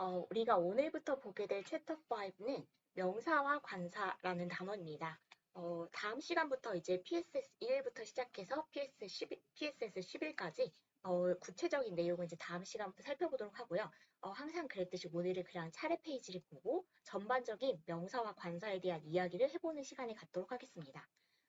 어, 우리가 오늘부터 보게 될 챕터 5는 명사와 관사라는 단어입니다. 어, 다음 시간부터 이제 PSS 1부터 시작해서 PSS 11, PSS 11까지 어, 구체적인 내용은 이제 다음 시간부터 살펴보도록 하고요. 어, 항상 그랬듯이 오늘은 그냥 차례 페이지를 보고 전반적인 명사와 관사에 대한 이야기를 해보는 시간을 갖도록 하겠습니다.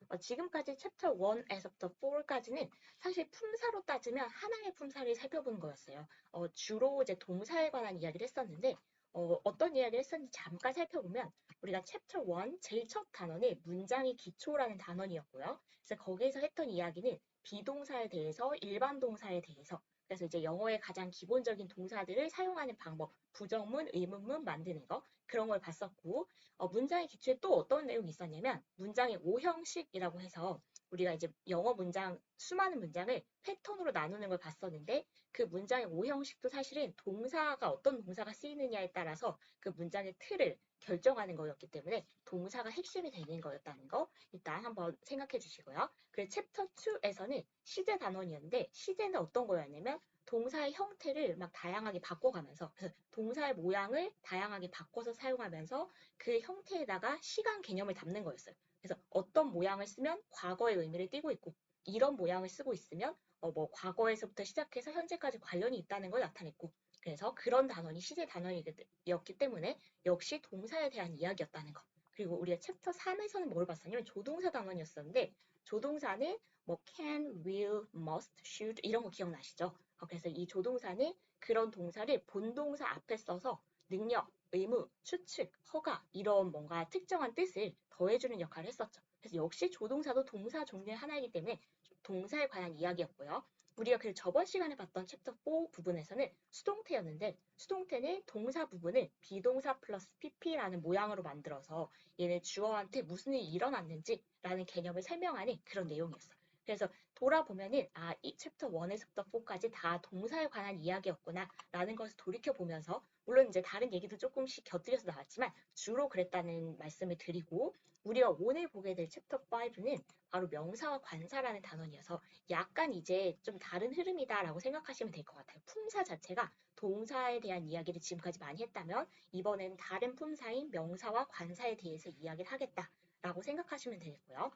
어, 지금까지 챕터 1에서부터 4까지는 사실 품사로 따지면 하나의 품사를 살펴보는 거였어요. 어, 주로 이제 동사에 관한 이야기를 했었는데 어, 어떤 이야기를 했었는지 잠깐 살펴보면 우리가 챕터 1 제일 첫 단어는 문장의 기초라는 단원이었고요. 그래서 거기에서 했던 이야기는 비동사에 대해서 일반 동사에 대해서 그래서 이제 영어의 가장 기본적인 동사들을 사용하는 방법, 부정문, 의문문 만드는 거 그런 걸 봤었고 어, 문장의 기초에 또 어떤 내용이 있었냐면 문장의 오형식이라고 해서 우리가 이제 영어 문장 수많은 문장을 패턴으로 나누는 걸 봤었는데 그 문장의 오형식도 사실은 동사가 어떤 동사가 쓰이느냐에 따라서 그 문장의 틀을 결정하는 거였기 때문에 동사가 핵심이 되는 거였다는 거 일단 한번 생각해 주시고요. 그리고 챕터 2에서는 시제 단원이었는데 시제는 어떤 거였냐면 동사의 형태를 막 다양하게 바꿔가면서 그래서 동사의 모양을 다양하게 바꿔서 사용하면서 그 형태에다가 시간 개념을 담는 거였어요. 그래서 어떤 모양을 쓰면 과거의 의미를 띠고 있고 이런 모양을 쓰고 있으면 어, 뭐 과거에서부터 시작해서 현재까지 관련이 있다는 걸 나타냈고 그래서 그런 단원이 시제 단원이었기 때문에 역시 동사에 대한 이야기였다는 거. 그리고 우리가 챕터 3에서는 뭘 봤었냐면 조동사 단원이었었는데 조동사는 뭐 can, will, must, should 이런 거 기억나시죠? 어, 그래서 이 조동사는 그런 동사를 본동사 앞에 써서 능력, 의무, 추측, 허가 이런 뭔가 특정한 뜻을 더해주는 역할을 했었죠. 그래서 역시 조동사도 동사 종류의 하나이기 때문에 동사에 관한 이야기였고요. 우리가 그 저번 시간에 봤던 챕터 4 부분에서는 수동태였는데 수동태는 동사 부분을 비동사 플러스 pp라는 모양으로 만들어서 얘는 주어한테 무슨 일이 일어났는지라는 개념을 설명하는 그런 내용이었어요. 그래서 돌아보면은 아, 이 챕터 1에서부터 4까지 다 동사에 관한 이야기였구나 라는 것을 돌이켜 보면서 물론 이제 다른 얘기도 조금씩 곁들여서 나왔지만 주로 그랬다는 말씀을 드리고 우리가 오늘 보게 될 챕터 5는 바로 명사와 관사라는 단원이어서 약간 이제 좀 다른 흐름이다라고 생각하시면 될 것 같아요. 품사 자체가 동사에 대한 이야기를 지금까지 많이 했다면 이번엔 다른 품사인 명사와 관사에 대해서 이야기를 하겠다라고 생각하시면 되겠고요.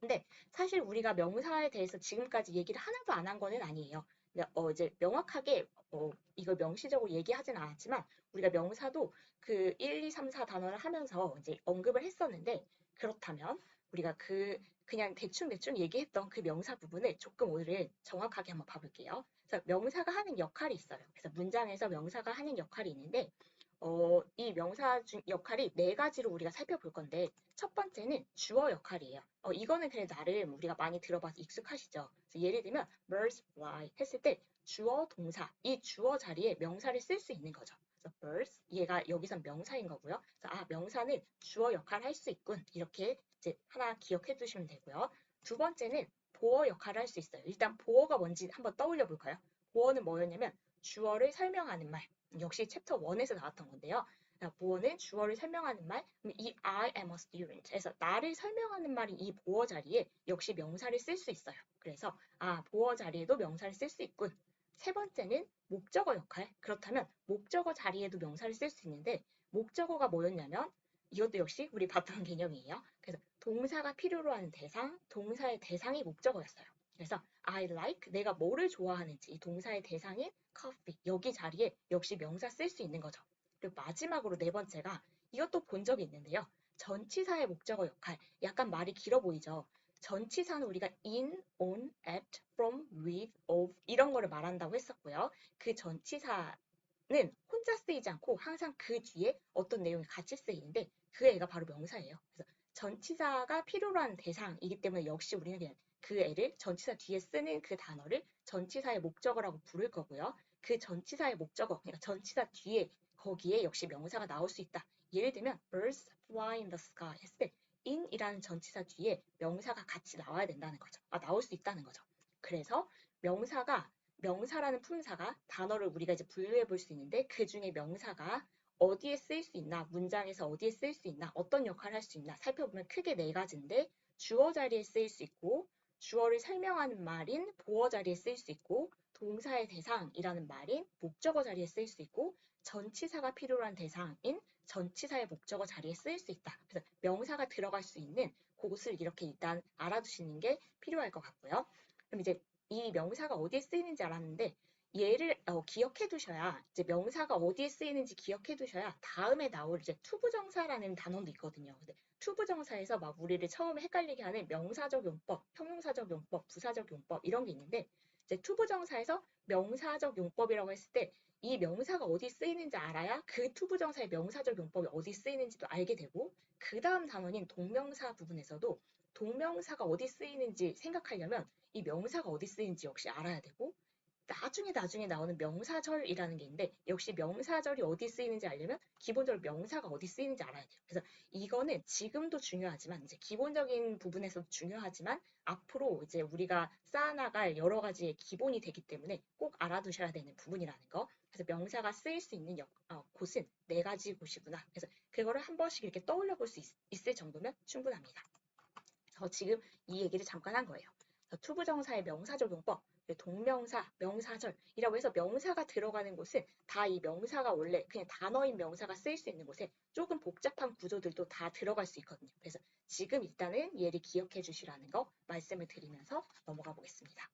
근데 사실 우리가 명사에 대해서 지금까지 얘기를 하나도 안 한 거는 아니에요. 어, 이제 명확하게 어, 이걸 명시적으로 얘기하진 않았지만 우리가 명사도 그 1, 2, 3, 4 단어를 하면서 이제 언급을 했었는데 그렇다면 우리가 그 그냥 대충대충 얘기했던 그 명사 부분을 조금 오늘은 정확하게 한번 봐볼게요. 그래서 명사가 하는 역할이 있어요. 그래서 문장에서 명사가 하는 역할이 있는데 어, 이 명사 중 역할이 네 가지로 우리가 살펴볼 건데 첫 번째는 주어 역할이에요. 어, 이거는 그래 나름 우리가 많이 들어봐서 익숙하시죠. 예를 들면 birds fly 했을 때 주어 동사 이 주어 자리에 명사를 쓸 수 있는 거죠. birds 얘가 여기선 명사인 거고요. 그래서 아 명사는 주어 역할을 할수 있군 이렇게 이제 하나 기억해 두시면 되고요. 두 번째는 보어 역할을 할 수 있어요. 일단 보어가 뭔지 한번 떠올려 볼까요? 보어는 뭐였냐면 주어를 설명하는 말. 역시 챕터 1에서 나왔던 건데요. 보어는 주어를 설명하는 말, 이 I am a student에서 나를 설명하는 말인 이 보어 자리에 역시 명사를 쓸 수 있어요. 그래서 아 보어 자리에도 명사를 쓸 수 있군. 세 번째는 목적어 역할. 그렇다면 목적어 자리에도 명사를 쓸 수 있는데 목적어가 뭐였냐면 이것도 역시 우리 봤던 개념이에요. 그래서 동사가 필요로 하는 대상, 동사의 대상이 목적어였어요. 그래서 I like 내가 뭐를 좋아하는지 이 동사의 대상인 coffee 여기 자리에 역시 명사 쓸 수 있는 거죠. 그리고 마지막으로 네 번째가 이것도 본 적이 있는데요. 전치사의 목적어 역할 약간 말이 길어 보이죠. 전치사는 우리가 in, on, at, from, with, of 이런 거를 말한다고 했었고요. 그 전치사는 혼자 쓰이지 않고 항상 그 뒤에 어떤 내용이 같이 쓰이는데 그 애가 바로 명사예요. 그래서 전치사가 필요로 하는 대상이기 때문에 역시 우리는 그냥 그 애를 전치사 뒤에 쓰는 그 단어를 전치사의 목적어라고 부를 거고요. 그 전치사의 목적어, 그러니까 전치사 뒤에 거기에 역시 명사가 나올 수 있다. 예를 들면 birds fly in the sky 했을 때 in이라는 전치사 뒤에 명사가 같이 나와야 된다는 거죠. 아, 나올 수 있다는 거죠. 그래서 명사가 명사라는 품사가 단어를 우리가 이제 분류해 볼 수 있는데 그 중에 명사가 어디에 쓰일 수 있나, 문장에서 어디에 쓰일 수 있나, 어떤 역할을 할 수 있나 살펴보면 크게 네 가지인데 주어 자리에 쓰일 수 있고 주어를 설명하는 말인 보어 자리에 쓰일 수 있고 동사의 대상이라는 말인 목적어 자리에 쓰일 수 있고 전치사가 필요로 한 대상인 전치사의 목적어 자리에 쓰일 수 있다. 그래서 명사가 들어갈 수 있는 그것을 이렇게 일단 알아두시는 게 필요할 것 같고요. 그럼 이제 이 명사가 어디에 쓰이는지 알았는데 얘를 어, 기억해 두셔야 이제 명사가 어디에 쓰이는지 기억해 두셔야 다음에 나올 이제 투부정사라는 단어도 있거든요. 근데 투부정사에서 막 우리를 처음에 헷갈리게 하는 명사적 용법, 형용사적 용법, 부사적 용법 이런 게 있는데 이제 투부정사에서 명사적 용법이라고 했을 때 이 명사가 어디 쓰이는지 알아야 그 투부정사의 명사적 용법이 어디 쓰이는지도 알게 되고 그 다음 단원인 동명사 부분에서도 동명사가 어디 쓰이는지 생각하려면 이 명사가 어디 쓰이는지 역시 알아야 되고 나중에 나중에 나오는 명사절이라는 게 있는데 역시 명사절이 어디 쓰이는지 알려면 기본적으로 명사가 어디 쓰이는지 알아야 돼요. 그래서 이거는 지금도 중요하지만 이제 기본적인 부분에서 중요하지만 앞으로 이제 우리가 쌓아나갈 여러 가지의 기본이 되기 때문에 꼭 알아두셔야 되는 부분이라는 거. 그래서 명사가 쓰일 수 있는 역, 어, 곳은 네 가지 곳이구나. 그래서 그거를 한 번씩 이렇게 떠올려 볼 수 있을 정도면 충분합니다. 저 지금 이 얘기를 잠깐 한 거예요. 투부정사의 명사적 용법, 동명사, 명사절이라고 해서 명사가 들어가는 곳은 다 이 명사가 원래 그냥 단어인 명사가 쓰일 수 있는 곳에 조금 복잡한 구조들도 다 들어갈 수 있거든요. 그래서 지금 일단은 얘를 기억해 주시라는 거 말씀을 드리면서 넘어가 보겠습니다.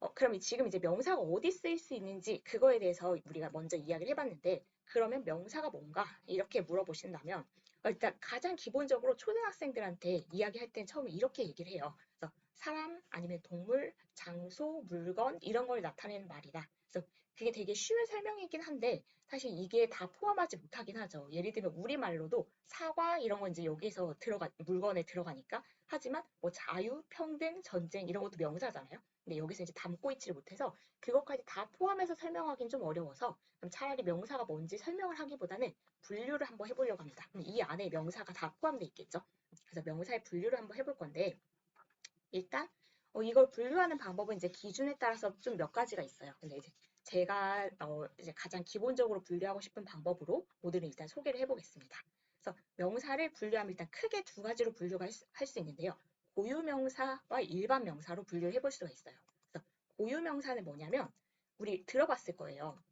어, 그럼 지금 이제 명사가 어디 쓰일 수 있는지 그거에 대해서 우리가 먼저 이야기를 해봤는데 그러면 명사가 뭔가 이렇게 물어보신다면 어, 일단 가장 기본적으로 초등학생들한테 이야기할 땐 처음에 이렇게 얘기를 해요. 그래서 사람 아니면 동물, 장소, 물건 이런 걸 나타내는 말이다. 그래서 그게 되게 쉬운 설명이긴 한데 사실 이게 다 포함하지 못하긴 하죠. 예를 들면 우리말로도 사과 이런 건 이제 여기서 들어가 물건에 들어가니까 하지만 뭐 자유, 평등, 전쟁 이런 것도 명사잖아요. 근데 여기서 이제 담고 있지를 못해서 그것까지 다 포함해서 설명하기는 좀 어려워서 그럼 차라리 명사가 뭔지 설명을 하기보다는 분류를 한번 해보려고 합니다. 이 안에 명사가 다 포함되어 있겠죠. 그래서 명사의 분류를 한번 해볼 건데 일단 어, 이걸 분류하는 방법은 이제 기준에 따라서 좀 몇 가지가 있어요. 근데 이제 제가 어, 이제 가장 기본적으로 분류하고 싶은 방법으로 모두를 일단 소개를 해보겠습니다. 그래서 명사를 분류하면 일단 크게 두 가지로 분류가 할수 있는데요. 고유명사와 일반 명사로 분류를 해볼 수가 있어요. 그래서 고유명사는 뭐냐면 우리 들어봤을 거예요.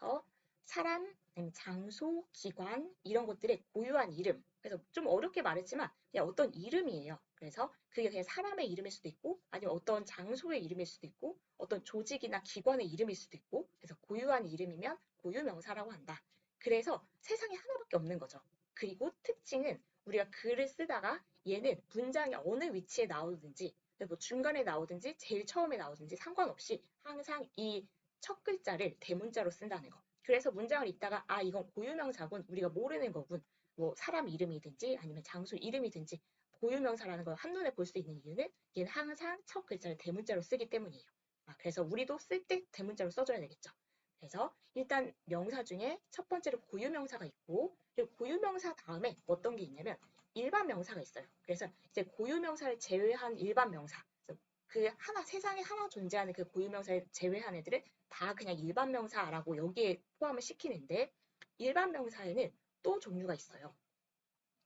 어, 사람, 장소, 기관 이런 것들의 고유한 이름. 그래서 좀 어렵게 말했지만 그냥 어떤 이름이에요. 그래서 그게 그냥 사람의 이름일 수도 있고 아니면 어떤 장소의 이름일 수도 있고 어떤 조직이나 기관의 이름일 수도 있고 그래서 고유한 이름이면 고유명사라고 한다. 그래서 세상에 하나밖에 없는 거죠. 그리고 특징은 우리가 글을 쓰다가 얘는 문장의 어느 위치에 나오든지 뭐 중간에 나오든지 제일 처음에 나오든지 상관없이 항상 이 첫 글자를 대문자로 쓴다는 거. 그래서 문장을 읽다가 아 이건 고유명사군 우리가 모르는 거군 뭐 사람 이름이든지 아니면 장소 이름이든지 고유명사라는 걸 한눈에 볼 수 있는 이유는 얘는 항상 첫 글자를 대문자로 쓰기 때문이에요. 아, 그래서 우리도 쓸 때 대문자로 써줘야 되겠죠. 그래서 일단 명사 중에 첫 번째로 고유명사가 있고 그리고 고유명사 다음에 어떤 게 있냐면 일반 명사가 있어요. 그래서 이제 고유명사를 제외한 일반 명사 그 하나 세상에 하나 존재하는 그 고유명사를 제외한 애들은 다 그냥 일반 명사라고 여기에 포함을 시키는데 일반 명사에는 또 종류가 있어요.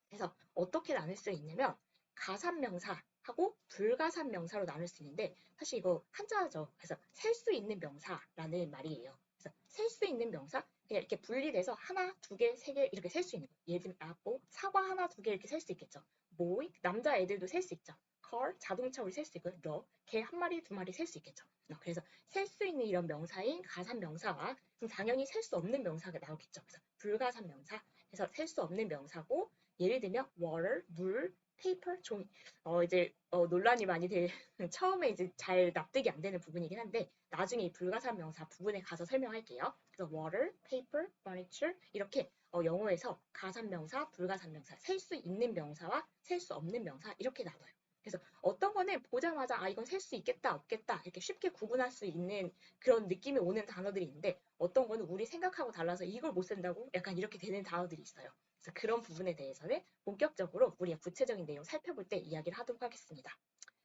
그래서 어떻게 나눌 수 있냐면 가산명사하고 불가산명사로 나눌 수 있는데 사실 이거 한자죠. 그래서 셀 수 있는 명사라는 말이에요. 그래서 셀 수 있는 명사 그냥 이렇게 분리돼서 하나, 두 개, 세 개 이렇게 셀 수 있는 거예요. 예를 들면 아, 뭐 사과 하나, 두 개 이렇게 셀 수 있겠죠. 모이 남자 애들도 셀 수 있죠. Car 자동차 우리 셀수 있고 러개한 마리, 두 마리 셀 수 있겠죠. 어, 그래서 셀 수 있는 이런 명사인 가산 명사와 그럼 당연히 셀 수 없는 명사가 나오겠죠. 그래서 불가산 명사 그래서 셀 수 없는 명사고 예를 들면 water, 물, paper, 종이. 어, 이제 어, 논란이 많이 될 처음에 이제 잘 납득이 안 되는 부분이긴 한데 나중에 이 불가산 명사 부분에 가서 설명할게요. 그래서 water, paper, furniture 이렇게 어, 영어에서 가산 명사, 불가산 명사, 셀 수 있는 명사와 셀 수 없는 명사 이렇게 나눠요. 그래서 어떤 거는 보자마자 아 이건 셀 수 있겠다 없겠다 이렇게 쉽게 구분할 수 있는 그런 느낌이 오는 단어들이 있는데 어떤 거는 우리 생각하고 달라서 이걸 못 쓴다고 약간 이렇게 되는 단어들이 있어요. 그래서 그런 부분에 대해서는 본격적으로 우리가 구체적인 내용 살펴볼 때 이야기를 하도록 하겠습니다.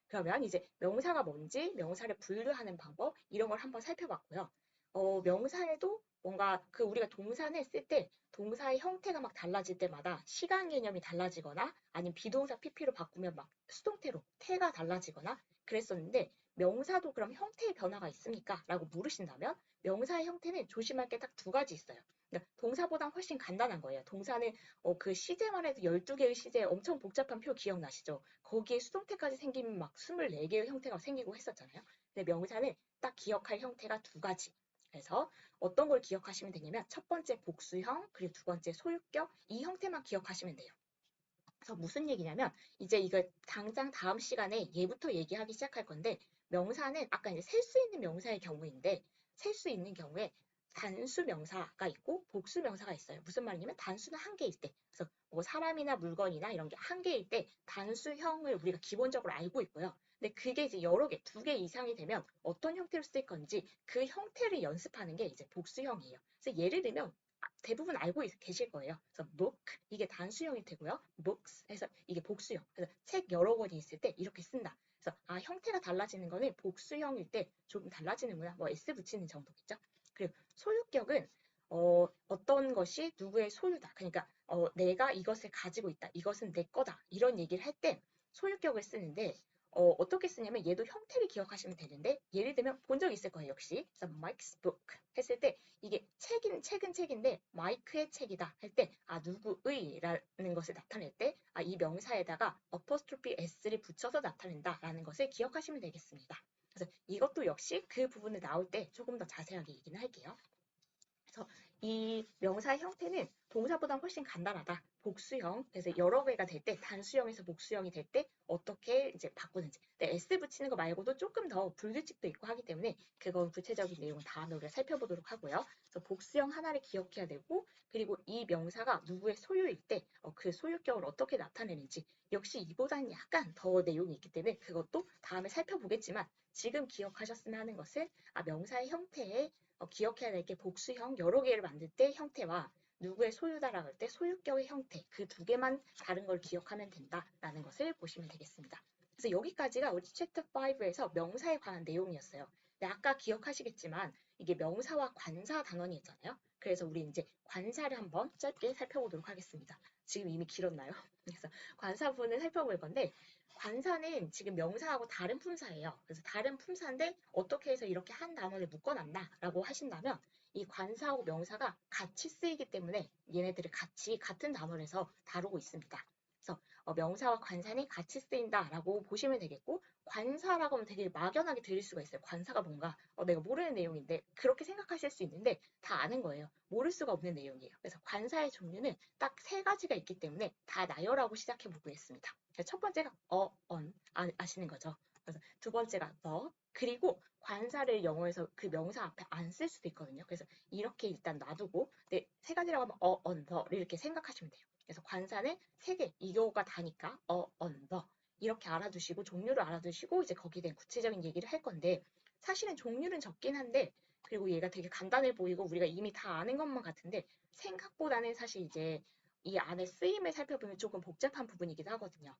그러면 이제 명사가 뭔지, 명사를 분류하는 방법 이런 걸 한번 살펴봤고요. 어, 명사에도 뭔가 그 우리가 동사를 쓸 때 동사의 형태가 막 달라질 때마다 시간 개념이 달라지거나 아니면 비동사 PP로 바꾸면 막 수동태로 태가 달라지거나 그랬었는데 명사도 그럼 형태의 변화가 있습니까? 라고 물으신다면 명사의 형태는 조심할 게 딱 두 가지 있어요. 그러니까 동사보다 훨씬 간단한 거예요. 동사는 어, 그 시제만 해도 12개의 시제 엄청 복잡한 표 기억나시죠? 거기에 수동태까지 생기면 막 24개의 형태가 생기고 했었잖아요. 근데 명사는 딱 기억할 형태가 두 가지. 그래서 어떤 걸 기억하시면 되냐면 첫 번째 복수형 그리고 두 번째 소유격 이 형태만 기억하시면 돼요. 그래서 무슨 얘기냐면 이제 이거 당장 다음 시간에 얘부터 얘기하기 시작할 건데 명사는 아까 이제 셀 수 있는 명사의 경우인데 셀 수 있는 경우에 단수 명사가 있고 복수 명사가 있어요. 무슨 말이냐면 단수는 한 개일 때, 그래서 뭐 사람이나 물건이나 이런 게 한 개일 때 단수형을 우리가 기본적으로 알고 있고요. 근데 그게 이제 여러 개, 두 개 이상이 되면 어떤 형태로 쓰일 건지 그 형태를 연습하는 게 이제 복수형이에요. 그래서 예를 들면 아, 대부분 알고 있- 계실 거예요. 그래서 book 이게 단수형이 되고요. books 해서 이게 복수형. 그래서 책 여러 권이 있을 때 이렇게 쓴다. 그래서 아 형태가 달라지는 거는 복수형일 때 조금 달라지는구나. 뭐 s 붙이는 정도겠죠. 그리고 소유격은 어, 어떤 것이 누구의 소유다. 그러니까 어, 내가 이것을 가지고 있다. 이것은 내 거다. 이런 얘기를 할 때 소유격을 쓰는데 어, 어떻게 쓰냐면 얘도 형태를 기억하시면 되는데 예를 들면 본 적 있을 거예요. 역시. 그래서 Mike's book 했을 때 이게 책인 책은 책인데 마이크의 책이다 할 때 아 누구의라는 것을 나타낼 때 아 이 명사에다가 apostrophe s를 붙여서 나타낸다라는 것을 기억하시면 되겠습니다. 그래서 이것도 역시 그 부분을 나올 때 조금 더 자세하게 얘기는 할게요. 그래서 이 명사의 형태는 동사보다 훨씬 간단하다. 복수형. 그래서 여러 개가 될 때, 단수형에서 복수형이 될 때 어떻게 이제 바꾸는지. 근데 S 붙이는 거 말고도 조금 더 불규칙도 있고 하기 때문에 그건 구체적인 내용은 다음에 우리가 살펴보도록 하고요. 그래서 복수형 하나를 기억해야 되고, 그리고 이 명사가 누구의 소유일 때 그 소유격을 어떻게 나타내는지 역시 이보다는 약간 더 내용이 있기 때문에 그것도 다음에 살펴보겠지만 지금 기억하셨으면 하는 것은 아, 명사의 형태에 어, 기억해야 될 게 복수형 여러 개를 만들 때 형태와 누구의 소유다라고 할 때 소유격의 형태 그 두 개만 다른 걸 기억하면 된다라는 것을 보시면 되겠습니다. 그래서 여기까지가 우리 챕터 5에서 명사에 관한 내용이었어요. 근데 아까 기억하시겠지만 이게 명사와 관사 단원이었잖아요. 그래서 우리 이제 관사를 한번 짧게 살펴보도록 하겠습니다. 지금 이미 길었나요? 그래서 관사 부분을 살펴볼 건데 관사는 지금 명사하고 다른 품사예요. 그래서 다른 품사인데 어떻게 해서 이렇게 한 단원을 묶어놨나라고 하신다면 이 관사하고 명사가 같이 쓰이기 때문에 얘네들을 같이 같은 단원에서 다루고 있습니다. 그래서 어, 명사와 관사는 같이 쓰인다라고 보시면 되겠고 관사라고 하면 되게 막연하게 들릴 수가 있어요. 관사가 뭔가 어, 내가 모르는 내용인데 그렇게 생각하실 수 있는데 다 아는 거예요. 모를 수가 없는 내용이에요. 그래서 관사의 종류는 딱 세 가지가 있기 때문에 다 나열하고 시작해 보겠습니다. 첫 번째가 어, on 아, 아시는 거죠. 그래서 두 번째가 the 그리고 관사를 영어에서 그 명사 앞에 안 쓸 수도 있거든요. 그래서 이렇게 일단 놔두고 네, 세 가지라고 하면 어, on, the 이렇게 생각하시면 돼요. 그래서 관사는 세 개, 이거가 다니까 어, on, the 이렇게 알아두시고 종류를 알아두시고 이제 거기에 대한 구체적인 얘기를 할 건데 사실은 종류는 적긴 한데 그리고 얘가 되게 간단해 보이고 우리가 이미 다 아는 것만 같은데 생각보다는 사실 이제 이 안에 쓰임을 살펴보면 조금 복잡한 부분이기도 하거든요.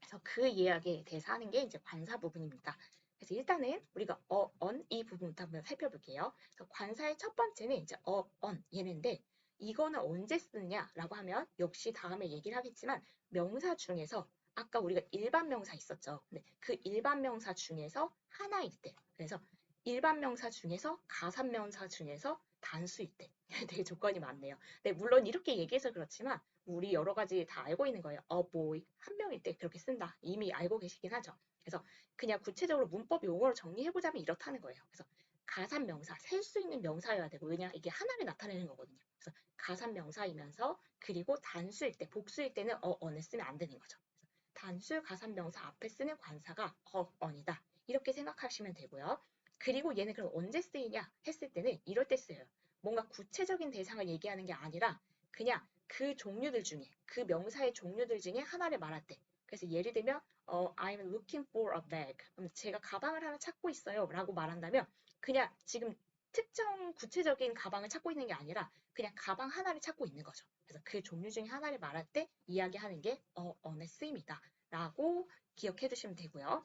그래서 그 이야기에 대해서 하는 게 이제 관사 부분입니다. 그래서 일단은 우리가 어, on 이 부분부터 한번 살펴볼게요. 그래서 관사의 첫 번째는 이제 어, on 얘는데 이거는 언제 쓰느냐라고 하면 역시 다음에 얘기를 하겠지만 명사 중에서 아까 우리가 일반 명사 있었죠. 근데 그 일반 명사 중에서 하나일 때. 그래서 일반 명사 중에서 가산 명사 중에서 단수일 때. 되게 조건이 많네요. 네, 물론 이렇게 얘기해서 그렇지만 우리 여러 가지 다 알고 있는 거예요. a boy 한 명일 때 그렇게 쓴다. 이미 알고 계시긴 하죠. 그래서 그냥 구체적으로 문법 용어로 정리해 보자면 이렇다는 거예요. 그래서 가산 명사, 셀 수 있는 명사여야 되고 왜냐 이게 하나를 나타내는 거거든요. 그래서 가산 명사이면서 그리고 단수일 때, 복수일 때는 어, 언을 쓰면 안 되는 거죠. 단수 가산 명사 앞에 쓰는 관사가 어, 언이다. 이렇게 생각하시면 되고요. 그리고 얘는 그럼 언제 쓰이냐 했을 때는 이럴 때 쓰여요. 뭔가 구체적인 대상을 얘기하는 게 아니라 그냥 그 종류들 중에 그 명사의 종류들 중에 하나를 말할 때 그래서 예를 들면 어, I'm looking for a bag 제가 가방을 하나 찾고 있어요 라고 말한다면 그냥 지금 특정 구체적인 가방을 찾고 있는 게 아니라 그냥 가방 하나를 찾고 있는 거죠. 그래서 그 종류 중에 하나를 말할 때 이야기하는 게 어, 언의 쓰임이다 라고 기억해 두시면 되고요.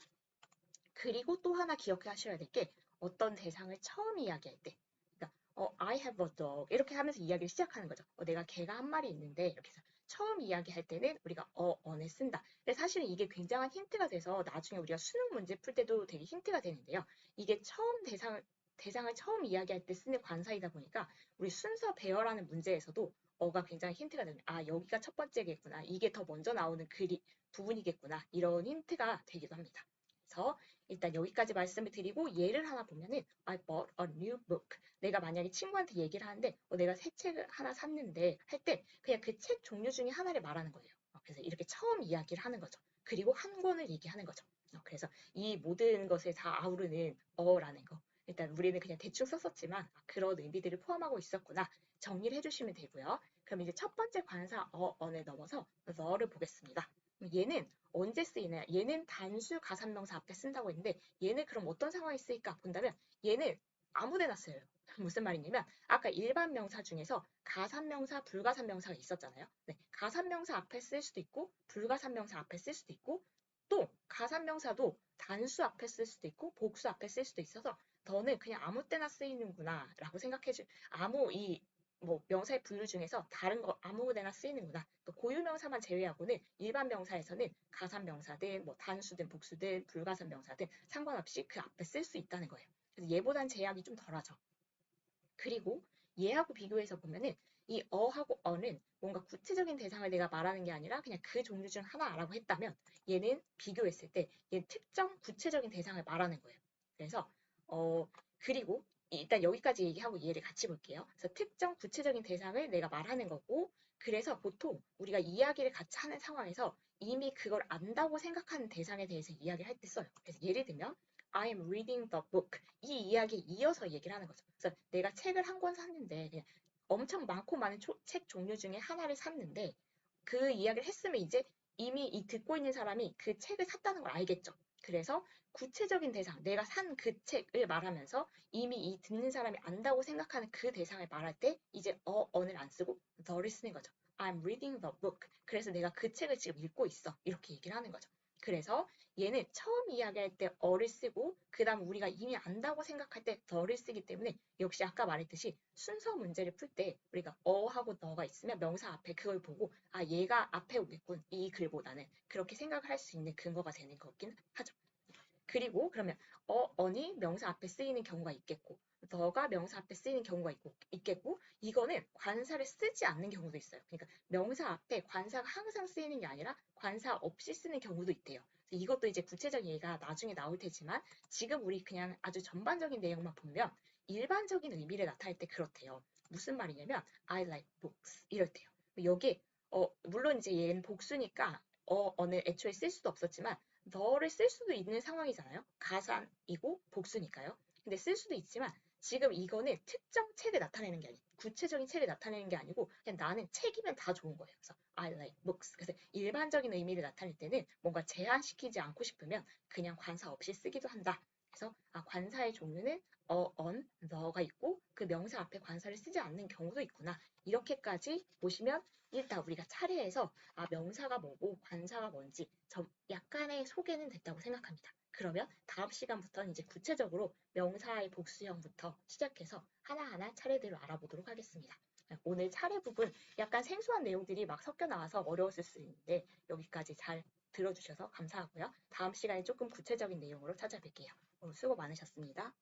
그리고 또 하나 기억하셔야 될 게 어떤 대상을 처음 이야기할 때 어, I have a dog 이렇게 하면서 이야기를 시작하는 거죠. 어, 내가 개가 한 마리 있는데 이렇게 해서 처음 이야기할 때는 우리가 어, 언을 쓴다. 근데 사실은 이게 굉장한 힌트가 돼서 나중에 우리가 수능 문제 풀 때도 되게 힌트가 되는데요. 이게 처음 대상을 대상을 처음 이야기할 때 쓰는 관사이다 보니까 우리 순서 배열하는 문제에서도 어가 굉장히 힌트가 되는 아 여기가 첫 번째겠구나 이게 더 먼저 나오는 글이 부분이겠구나 이런 힌트가 되기도 합니다. 그래서 일단 여기까지 말씀을 드리고 예를 하나 보면은 I bought a new book. 내가 만약에 친구한테 얘기를 하는데 어, 내가 새 책을 하나 샀는데 할 때 그냥 그 책 종류 중에 하나를 말하는 거예요. 어, 그래서 이렇게 처음 이야기를 하는 거죠. 그리고 한 권을 얘기하는 거죠. 어, 그래서 이 모든 것을 다 아우르는 어라는 거. 일단 우리는 그냥 대충 썼었지만 아, 그런 의미들을 포함하고 있었구나 정리를 해주시면 되고요. 그럼 이제 첫 번째 관사 어, 언을 넘어서 the를 보겠습니다. 얘는 언제 쓰이나요? 얘는 단수 가산명사 앞에 쓴다고 했는데 얘는 그럼 어떤 상황에 쓰일까 본다면 얘는 아무데나 써요. 무슨 말이냐면 아까 일반 명사 중에서 가산명사, 불가산명사가 있었잖아요. 네, 가산명사 앞에 쓸 수도 있고 불가산명사 앞에 쓸 수도 있고 또 가산명사도 단수 앞에 쓸 수도 있고 복수 앞에 쓸 수도 있어서 더는 그냥 아무 때나 쓰이는구나 라고 생각해 주 아무 이 뭐 명사의 분류 중에서 다른 거 아무 데나 쓰이는구나. 또 고유 명사만 제외하고는 일반 명사에서는 가산 명사든 뭐 단수든 복수든 불가산 명사든 상관없이 그 앞에 쓸 수 있다는 거예요. 그래서 얘보단 제약이 좀 덜하죠. 그리고 얘하고 비교해서 보면은 이 어하고 어는 뭔가 구체적인 대상을 내가 말하는 게 아니라 그냥 그 종류 중 하나라고 했다면 얘는 비교했을 때 얘는 특정 구체적인 대상을 말하는 거예요. 그래서 어 그리고 일단 여기까지 얘기하고 얘를 같이 볼게요. 그래서 특정 구체적인 대상을 내가 말하는 거고 그래서 보통 우리가 이야기를 같이 하는 상황에서 이미 그걸 안다고 생각하는 대상에 대해서 이야기를 할 때 써요. 그래서 예를 들면 I am reading the book. 이 이야기에 이어서 얘기를 하는 거죠. 그래서 내가 책을 한 권 샀는데 엄청 많고 많은 초, 책 종류 중에 하나를 샀는데 그 이야기를 했으면 이제 이미 이 듣고 있는 사람이 그 책을 샀다는 걸 알겠죠. 그래서 구체적인 대상, 내가 산 그 책을 말하면서 이미 이 듣는 사람이 안다고 생각하는 그 대상을 말할 때 이제 어, 언을 안 쓰고 the를 쓰는 거죠. I'm reading the book. 그래서 내가 그 책을 지금 읽고 있어. 이렇게 얘기를 하는 거죠. 그래서 얘는 처음 이야기할 때 어를 쓰고 그 다음 우리가 이미 안다고 생각할 때 the를 쓰기 때문에 역시 아까 말했듯이 순서 문제를 풀 때 우리가 어하고 너가 있으면 명사 앞에 그걸 보고 아 얘가 앞에 오겠군 이 글보다는 그렇게 생각을 할 수 있는 근거가 되는 거긴 하죠. 그리고 그러면 어, 언이 명사 앞에 쓰이는 경우가 있겠고 너가 명사 앞에 쓰이는 경우가 있고, 있겠고 이거는 관사를 쓰지 않는 경우도 있어요. 그러니까 명사 앞에 관사가 항상 쓰이는 게 아니라 관사 없이 쓰는 경우도 있대요. 이것도 이제 구체적인 얘기가 나중에 나올 테지만 지금 우리 그냥 아주 전반적인 내용만 보면 일반적인 의미를 나타낼 때 그렇대요. 무슨 말이냐면 I like books 이럴 때요. 여기 어 물론 이제 얘는 복수니까 어 어는 애초에 쓸 수도 없었지만 너를 쓸 수도 있는 상황이잖아요. 가산이고 복수니까요. 근데 쓸 수도 있지만 지금 이거는 특정 책을 나타내는 게 아니고 구체적인 책을 나타내는 게 아니고 그냥 나는 책이면 다 좋은 거예요. 그래서 I like books. 그래서 일반적인 의미를 나타낼 때는 뭔가 제한시키지 않고 싶으면 그냥 관사 없이 쓰기도 한다. 그래서 아, 관사의 종류는 어, on, the가 있고 그 명사 앞에 관사를 쓰지 않는 경우도 있구나. 이렇게까지 보시면 일단 우리가 차례해서 아, 명사가 뭐고 관사가 뭔지 좀 약간의 소개는 됐다고 생각합니다. 그러면 다음 시간부터는 이제 구체적으로 명사의 복수형부터 시작해서 하나하나 차례대로 알아보도록 하겠습니다. 오늘 차례 부분 약간 생소한 내용들이 막 섞여 나와서 어려웠을 수 있는데 여기까지 잘 들어주셔서 감사하고요. 다음 시간에 조금 구체적인 내용으로 찾아뵐게요. 수고 많으셨습니다.